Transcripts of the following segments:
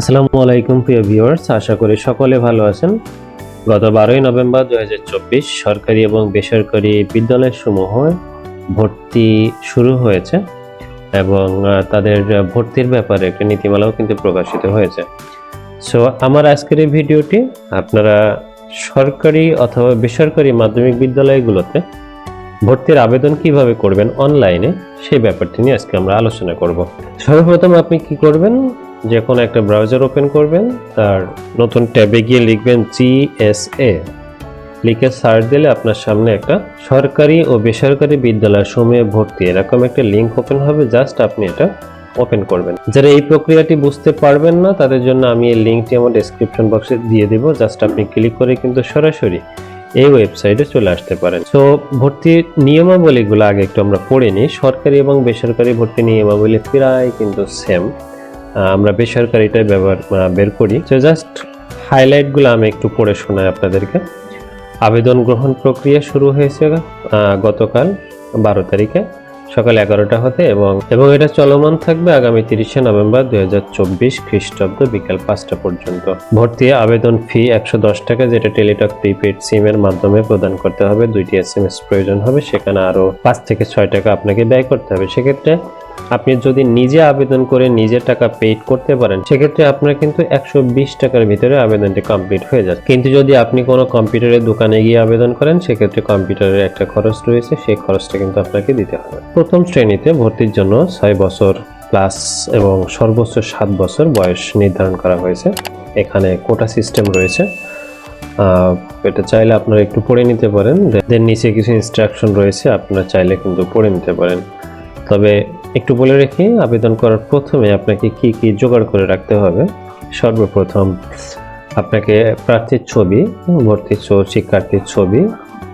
আসসালামু আলাইকুম প্রিয় ভিউয়ার্স, আশা করি সকলে ভালো আছেন। গত বারোই নভেম্বর দু হাজার চব্বিশ সরকারি এবং বেসরকারি বিদ্যালয়সমূহ ভর্তি শুরু হয়েছে এবং তাদের ভর্তির ব্যাপারে একটা নীতিমালাও কিন্তু প্রকাশিত হয়েছে। সো আমার আজকের এই ভিডিওটি আপনারা সরকারি অথবা বেসরকারি মাধ্যমিক বিদ্যালয়গুলোতে ভর্তির আবেদন কীভাবে করবেন অনলাইনে সেই ব্যাপারটি নিয়ে আজকে আমরা আলোচনা করব। সর্বপ্রথম আপনি কি করবেন? যে কোনো একটা ব্রাউজার ওপেন করবেন, তার নতুন ট্যাবে গিয়ে লিখবেন জিএসএ লিখে সার্চ দিলে আপনার সামনে একটা সরকারি ও বেসরকারি বিদ্যালয় সমূহে ভর্তি, এরকম একটা লিঙ্ক ওপেন হবে জাস্ট আপনি এটা ওপেন করবেন। যারা এই প্রক্রিয়াটি বুঝতে পারবেন না, তাদের জন্য আমি এই লিঙ্কটি আমার ডেসক্রিপশন বক্সে দিয়ে দেব জাস্ট আপনি ক্লিক করে কিন্তু সরাসরি এই ওয়েবসাইটে চলে আসতে পারেন। তো ভর্তির নিয়মাবলীগুলো আগে একটু আমরা পড়ে নিই। সরকারি এবং বেসরকারি ভর্তি নিয়মাবলী প্রায় কিন্তু সেম আমরা বেসরকারিটাই ব্যবহার বের করি। তো জাস্ট হাইলাইটগুলো আমি একটু পড়ে শোনাই আপনাদেরকে। আবেদন গ্রহণ প্রক্রিয়া শুরু হয়েছে গতকাল বারো তারিখে, সকাল এগারোটা হতে এবং এবং এটা চলমান থাকবে আগামী তিরিশে নভেম্বর দুই হাজার চব্বিশ খ্রিস্টাব্দ বিকাল পাঁচটা পর্যন্ত। ভর্তি আবেদন ফি একশো দশ টাকা, যেটা টেলিটক প্রিপেড সিমের মাধ্যমে প্রদান করতে হবে। দুইটি এস প্রয়োজন হবে, সেখানে আরও পাঁচ থেকে ছয় টাকা আপনাকে ব্যয় করতে হবে। সেক্ষেত্রে আপনি যদি নিজে আবেদন করে নিজে টাকা পেইড করতে পারেন, সেক্ষেত্রে আপনার কিন্তু একশো বিশ টাকার ভিতরে আবেদনটি কমপ্লিট হয়ে যাবে কিন্তু যদি আপনি কোনো কম্পিউটারের দোকানে গিয়ে আবেদন করেন, সেক্ষেত্রে কম্পিউটারের একটা খরচ রয়েছে, সেই খরচটা কিন্তু আপনাকে দিতে হবে। প্রথম শ্রেণীতে ভর্তির জন্য ছয় বছর প্লাস এবং সর্বোচ্চ সাত বছর বয়স নির্ধারণ করা হয়েছে। এখানে কোটা সিস্টেম রয়েছে। এটা চাইলে আপনারা একটু পড়ে নিতে পারেন। দেন নিচে কিছু ইনস্ট্রাকশন রয়েছে, আপনারা চাইলে কিন্তু পড়ে নিতে পারেন। তবে একটু বলে রাখি আবেদন করার প্রথমে আপনাকে কি কি জোগাড় করে রাখতে হবে? সর্বপ্রথম, আপনাকে প্রার্থীর ছবি, ভর্তির শিক্ষার্থীর ছবি,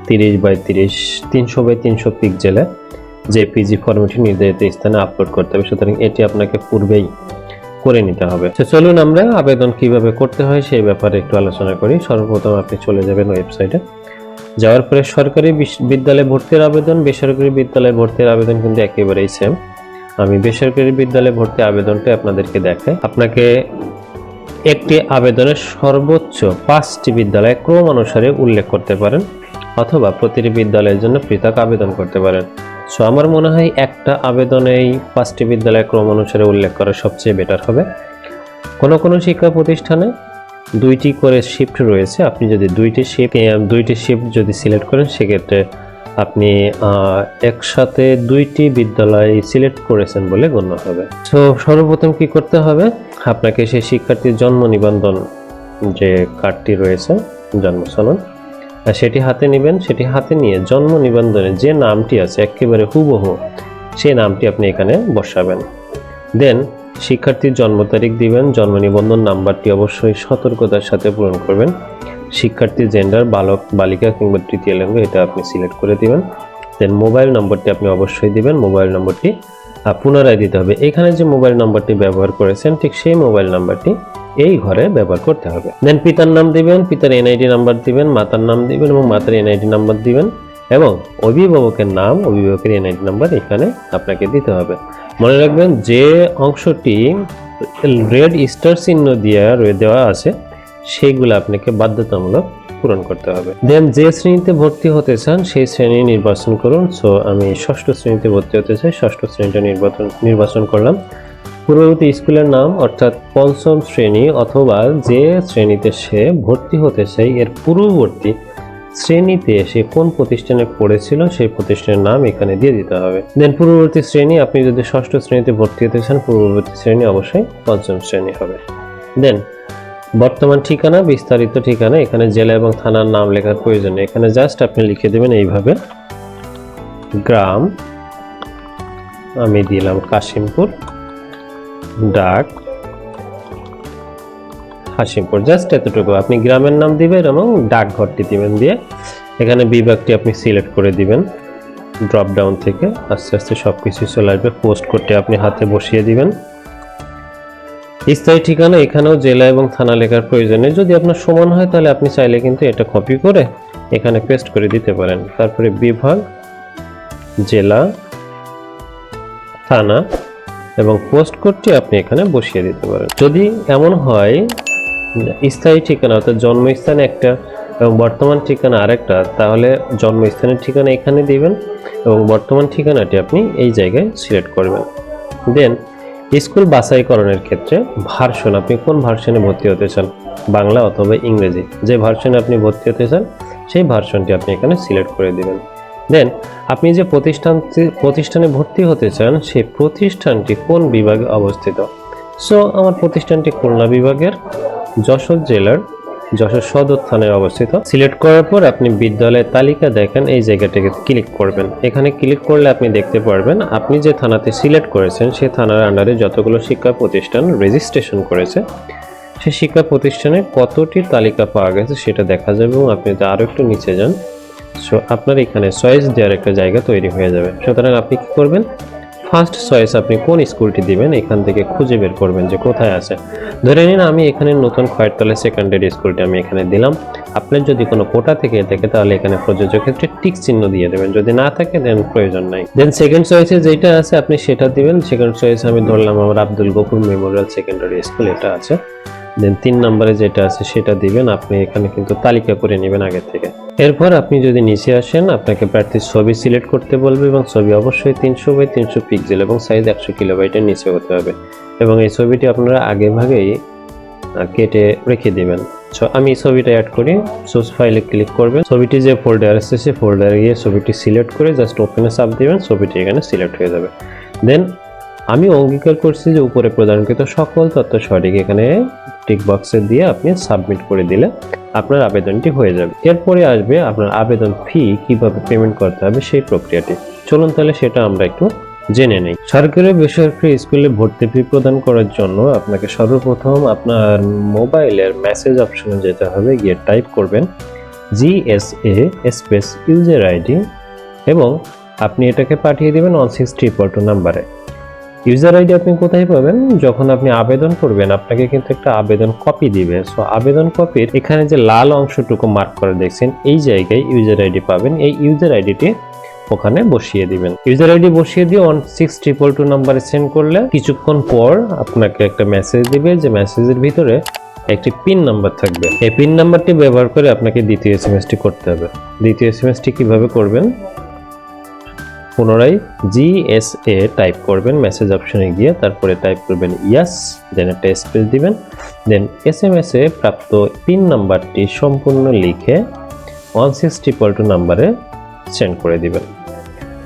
তিরিশ বাই তিরিশ, তিনশো বাই তিনশো পিকজেলে যে পিজি ফর্মেটে নির্ধারিত স্থানে আপলোড করতে হবে, সুতরাং এটি আপনাকে পূর্বেই করে নিতে হবে। তো চলুন আমরা আবেদন কীভাবে করতে হয় সেই ব্যাপারে একটু আলোচনা করি। সর্বপ্রথম আপনি চলে যাবেন ওয়েবসাইটে যাওয়ার পরে সরকারি বিদ্যালয়ে ভর্তির আবেদন, বেসরকারি বিদ্যালয়ে ভর্তির আবেদন কিন্তু একেবারেই সেম আমি বেসরকারি বিদ্যালয়ে ভর্তি আবেদনটা আপনাদেরকে দেখাই। আপনাকে একটি আবেদনের সর্বোচ্চ পাঁচটি বিদ্যালয় ক্রম অনুসারে উল্লেখ করতে পারেন অথবা প্রতিটি বিদ্যালয়ের জন্য পৃথক আবেদন করতে পারেন। সো আমার মনে হয় একটা আবেদনেই পাঁচটি বিদ্যালয় ক্রম অনুসারে উল্লেখ করা সবচেয়ে বেটার হবে। কোনো কোনো শিক্ষা প্রতিষ্ঠানে দুইটি করে শিফট রয়েছে। আপনি যদি দুইটি শিফট দুইটি শিফট যদি সিলেক্ট করেন, সেক্ষেত্রে আপনি একসাথে দুইটি বিদ্যালয় সিলেক্ট করেছেন বলে গণ্য হবে। তো সর্বপ্রথম কি করতে হবে? আপনাকে সেই শিক্ষার্থীর জন্ম নিবন্ধন যে কার্ডটি রয়েছে জন্ম সনদ সেটি হাতে নেবেন। সেটি হাতে নিয়ে জন্ম নিবন্ধনে যে নামটি আছে, একেবারে হুবহু সেই নামটি আপনি এখানে বসাবেন। দেন শিক্ষার্থীর জন্ম তারিখ দিবেন, জন্ম নিবন্ধন নাম্বারটি অবশ্যই সতর্কতার সাথে পূরণ করবেন। শিক্ষার্থীর জেন্ডার বালক, বালিকা কিংবা তৃতীয় লিঙ্গ, এটা আপনি সিলেক্ট করে দিবেন। দেন মোবাইল নম্বরটি আপনি অবশ্যই দিবেন। মোবাইল নম্বরটি পুনরায় দিতে হবে। এখানে যে মোবাইল নম্বরটি ব্যবহার করেছেন, ঠিক সেই মোবাইল নাম্বারটি এই ঘরে ব্যবহার করতে হবে। দেন পিতার নাম দিবেন, পিতার এনআইডি নাম্বার দিবেন, মাতার নাম দিবেন এবং মাতার এনআইডি নাম্বার দিবেন এবং অভিভাবকের নাম, অভিভাবকের এনআইডি নাম্বার এখানে আপনাকে দিতে হবে। মনে রাখবেন যে অংশটি রেড স্টার চিহ্ন দিয়ে দেওয়া আছে সেইগুলো আপনাকে বাধ্যতামূলক পূরণ করতে হবে। দেন যে শ্রেণীতে ভর্তি হতে চান, সেই শ্রেণি নির্বাচন করুন। সো আমি ষষ্ঠ শ্রেণীতে ভর্তি হতে চাই, ষষ্ঠ শ্রেণীটা নির্বাচন নির্বাচন করলাম। পূর্ববর্তী স্কুলের নাম, অর্থাৎ পঞ্চম শ্রেণি অথবা যে শ্রেণীতে সে ভর্তি হতে চাই, এর পূর্ববর্তী শ্রেণীতে সে কোন প্রতিষ্ঠানে পড়েছিল, সেই প্রতিষ্ঠানের নাম এখানে দিয়ে দিতে হবে। দেন পূর্ববর্তী শ্রেণি, আপনি যদি ষষ্ঠ শ্রেণীতে ভর্তি হতে চান, পূর্ববর্তী শ্রেণি অবশ্যই পঞ্চম শ্রেণি হবে। দেন বর্তমান ঠিকানা, বিস্তারিত ঠিকানা, এখানে জেলা এবং থানার নাম লেখার প্রয়োজন এখানে জাস্ট আপনি লিখে দেবেন এইভাবে, গ্রাম, আমি দিলাম কাশিমপুর, ডাক হাসিমপুর জাস্ট এতটুকু। আপনি গ্রামের নাম দিবেন এবং ডাকঘরটি দিবেন দিয়ে এখানে বিভাগটি আপনি সিলেক্ট করে দিবেন। ড্রপ ডাউন থেকে আস্তে আস্তে সব কিছু চলে আসবে। পোস্ট করতে আপনি হাতে বসিয়ে দিবেন। স্থায়ী ঠিকানা এখানেও জেলা এবং থানা লেখার প্রয়োজন। যদি আপনার সমান হয়, তাহলে আপনি চাইলে কিন্তু এটা কপি করে এখানে পেস্ট করে দিতে পারেন। তারপরে বিভাগ, জেলা, থানা এবং পোস্ট কোডটি আপনি এখানে বসিয়ে দিতে পারেন। যদি এমন হয়, স্থায়ী ঠিকানা অর্থাৎ জন্মস্থান একটা এবং বর্তমান ঠিকানা আরেকটা, তাহলে জন্মস্থানের ঠিকানা এখানে দিবেন এবং বর্তমান ঠিকানাটি আপনি এই জায়গায় সিলেক্ট করবেন। দেন স্কুল বাছাইকরণের ক্ষেত্রে ভার্সন, আপনি কোন ভার্সনে ভর্তি হতে চান? বাংলা অথবা ইংরেজি? যে ভার্সনে আপনি ভর্তি হতে চান, সেই ভার্সনটি আপনি এখানে সিলেক্ট করে দেবেন। দেন, আপনি যে প্রতিষ্ঠান প্রতিষ্ঠানে ভর্তি হতে চান, সেই প্রতিষ্ঠানটি কোন বিভাগে অবস্থিত? সো আমার প্রতিষ্ঠানটি খুলনা বিভাগের যশোর জেলার যশোর সদর থানায় অবস্থিত। সিলেক্ট করার পর আপনি বিদ্যালয়ের তালিকা দেখেন, এই জায়গাটাকে ক্লিক করবেন। এখানে ক্লিক করলে আপনি দেখতে পারবেন, আপনি যে থানাতে সিলেক্ট করেছেন সেই থানার আন্ডারে যতগুলো শিক্ষা প্রতিষ্ঠান রেজিস্ট্রেশন করেছে, সে শিক্ষা প্রতিষ্ঠানে কতটি তালিকা পাওয়া গেছে সেটা দেখা যাবে এবং আপনি আরও একটু নিচে যান। সো আপনার এখানে চয়েস দেওয়ার একটা জায়গা তৈরি হয়ে যাবে। সুতরাং আপনি কী করবেন? ফার্স্ট চয়েস আপনি কোন স্কুলটি দিবেন, এখান থেকে খুঁজে বের করবেন যে কোথায় আছে। ধরে নিন আমি এখানে নতুন খয়েরতলা সেকেন্ডারি স্কুলটি আমি এখানে দিলাম। আপনার যদি কোনো কোটা থেকে থাকে তাহলে এখানে প্রযোজ্য ক্ষেত্রে টিক চিহ্ন দিয়ে দেবেন। যদি না থাকে দেন প্রয়োজন নাই। দেন সেকেন্ড চয়েসে যেটা আছে, আপনি সেটা দিবেন। সেকেন্ড চয়েস আমি ধরলাম আমার Abdul Gafur memorial secondary school এটা আছে। দেন তিন নম্বরে যেটা আছে, সেটা দিবেন। আপনি এখানে কিন্তু তালিকা করে নেবেন আগে থেকে। এরপর আপনি যদি নিচে আসেন, আপনাকে প্রার্থীর ছবি সিলেক্ট করতে বলবে এবং ছবি অবশ্যই তিনশো বাই তিনশো পিক্সেল এবং সাইজ একশো কিলোবাইটের নিচে হতে হবে এবং এই ছবিটি আপনারা আগে ভাগেই কেটে রেখে দিবেন। আমি ছবিটা অ্যাড করি সোর্স ফাইলে ক্লিক করবেন। ছবিটি যে ফোল্ডার আসছে সেই ফোল্ডারে গিয়ে ছবিটি সিলেক্ট করে জাস্ট ওপেনে চাপ দিবেন, ছবিটি এখানে সিলেক্ট হয়ে যাবে। দেন আমি অঙ্গীকার করছি যে উপরে প্রদানকৃত সকল তথ্য সঠিক এখানে টিক বক্সে দিয়ে আপনি সাবমিট করে দিলে আপনার আবেদনটি হয়ে যাবে। এরপরে আসবে আপনার আবেদন ফি কীভাবে পেমেন্ট করতে হবে সেই প্রক্রিয়াটি। চলুন তাহলে সেটা আমরা একটু জেনে নেই। সরকারি বেসরকারি স্কুলে ভর্তি ফি প্রদান করার জন্য আপনাকে সর্বপ্রথম আপনার মোবাইলের মেসেজ অপশনে যেতে হবে। গিয়ে টাইপ করবেন জিএসএ স্পেস ইউজার আইডি এবং আপনি এটাকে পাঠিয়ে দেবেন ওয়ান সিক্স ট্রিপল টু নাম্বারে ইউজার আইডি আপনি কোথায় পাবেন? যখন আপনি আবেদন করবেন, আপনাকে কিন্তু একটা আবেদন কপি দিবে। সো আবেদন কপির এখানে যে লাল অংশটুকু মার্ক করে দেখছেন, এই জায়গায় ইউজার আইডি পাবেন। এই ইউজার আইডিটি ওখানে বসিয়ে দিবেন। ইউজার আইডি বসিয়ে দিয়ে ওয়ান সিক্স ট্রিপল টু নাম্বারে সেন্ড করলে কিছুক্ষণ পর আপনাকে একটা মেসেজ দিবে যে মেসেজের ভিতরে একটি পিন নাম্বার থাকবে। এই পিন নাম্বারটি ব্যবহার করে আপনাকে দ্বিতীয় এসএমএসটি করতে হবে। দ্বিতীয় এসএমএসটি কীভাবে করবেন? পুনরায় জিএসএ টাইপ করবেন মেসেজ অপশনে গিয়ে, তারপরে টাইপ করবেন ইয়াস দেন একটা স্পেস দিবেন দেন এস এম এস এ প্রাপ্ত পিন নাম্বারটি সম্পূর্ণ লিখে ওয়ান সিক্স ট্রিপল টু নাম্বারে সেন্ড করে দিবেন।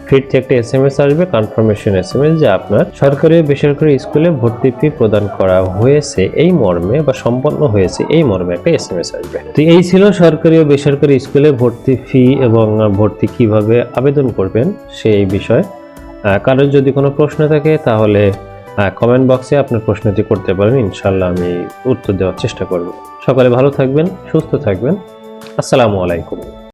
ফিরতে একটা এস এম এস আসবে কনফার্মেশন এস এম এস যে আপনার সরকারি ও বেসরকারি স্কুলে ভর্তি ফি প্রদান করা হয়েছে এই মর্মে বা সম্পন্ন হয়েছে এই মর্মে একটা এস এম এস আসবে। তো এই ছিল সরকারি ও বেসরকারি স্কুলে ভর্তি ফি এবং ভর্তি কীভাবে আবেদন করবেন সেই বিষয়ে। কারোর যদি কোনো প্রশ্ন থাকে তাহলে কমেন্ট বক্সে আপনার প্রশ্নটি করতে পারেন ইনশাল্লাহ আমি উত্তর দেওয়ার চেষ্টা করব। সকালে ভালো থাকবেন, সুস্থ থাকবেন। আসসালামু আলাইকুম।